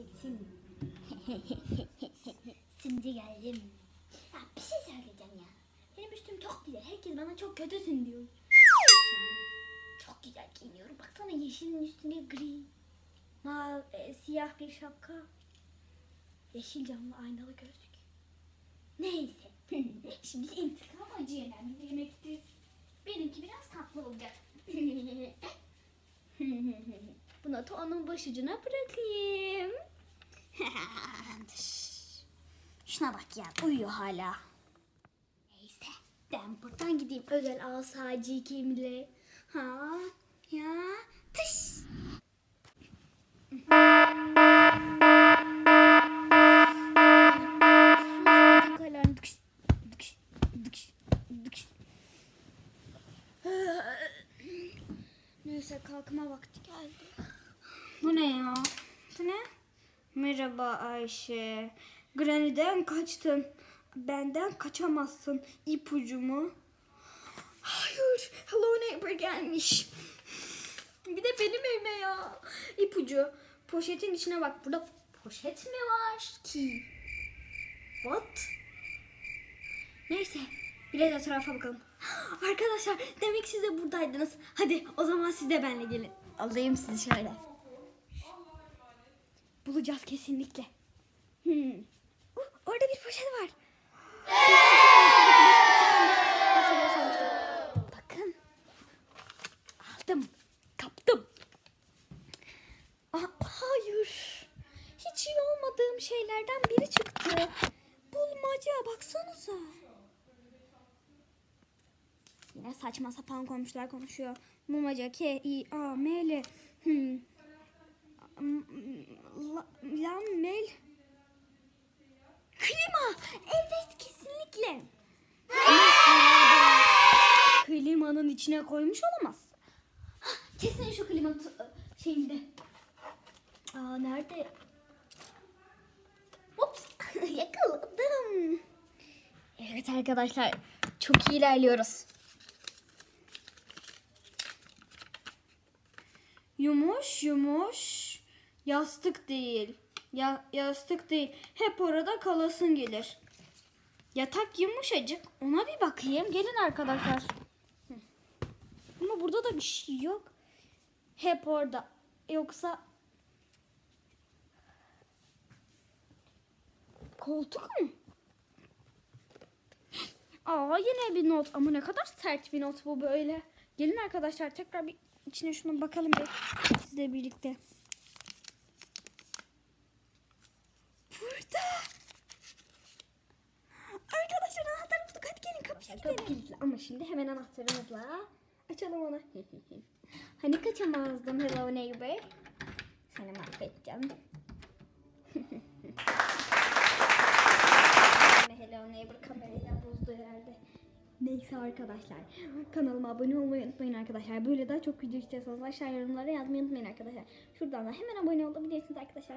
geleceksin. Şimdi geldim. Ya bir şey söyleyeceğim ya. Benim üstüm çok güzel. Herkes bana çok kötüsün diyor. Çok güzel giyiniyorum. Baksana yeşilin üstüne gri. Mavi, e, siyah bir şapka. Yeşil camlı aynalı gözlük. Neyse. Şimdi intikam acı yenen bir yemektir. Benimki biraz tatlı olacak. Bunu da başucuna bırakayım. Şuna bak ya uyuyor hala. Neyse ben buradan gideyim özel asacı kimle. Ha ya tış. Neyse kalkma vakti geldi. Bu ne ya? Bu ne? Merhaba Ayşe. Granny'den kaçtın. Benden kaçamazsın. İpucumu. Hayır. Hello neighbor gelmiş. Bir de benim evime ya. İpucu. Poşetin içine bak. Burada poşet mi var ki? What? Neyse. Biraz etrafa bakalım. Arkadaşlar demek siz de buradaydınız. Hadi o zaman siz de benimle gelin. Alayım sizi şöyle. Bulacağız kesinlikle. Hmm. Uh, orada bir poşet var. Bakın. Aldım. Kaptım. Aa, hayır. Hiç iyi olmadığım şeylerden biri çıktı. Bulmaca baksanıza. Yine saçma sapan komşular konuşuyor. Bulmaca K, I, A, M, L. Hmm. La, lan Mel. Klima. Evet kesinlikle. Klimanın içine koymuş olamaz. Kesin şu klima şeyinde. Aa nerede? Ups yakaladım. Evet arkadaşlar çok iyi ilerliyoruz. Yumuş yumuş yastık değil. Ya, yastık değil. Hep orada kalasın gelir. Yatak yumuşacık. Ona bir bakayım. Gelin arkadaşlar. Ama burada da bir şey yok. Hep orada. Yoksa koltuk mu? Aa yine bir not. Ama ne kadar sert bir not bu böyle. Gelin arkadaşlar tekrar bir içine şuna bakalım bir sizle birlikte. Burada. Arkadaşlar anahtar bulduk. Hadi gelin kapıya gidelim. Kapı kilitli ama şimdi hemen anahtarımızla açalım onu. hani kaçamazdım hello neighbor. Seni mahvedeceğim. hello neighbor kamerayla bozdu herhalde. Neyse arkadaşlar. Kanalıma abone olmayı unutmayın arkadaşlar. Böyle daha çok video istiyorsanız aşağı yorumlara yazmayı unutmayın arkadaşlar. Şuradan da hemen abone olabilirsiniz arkadaşlar.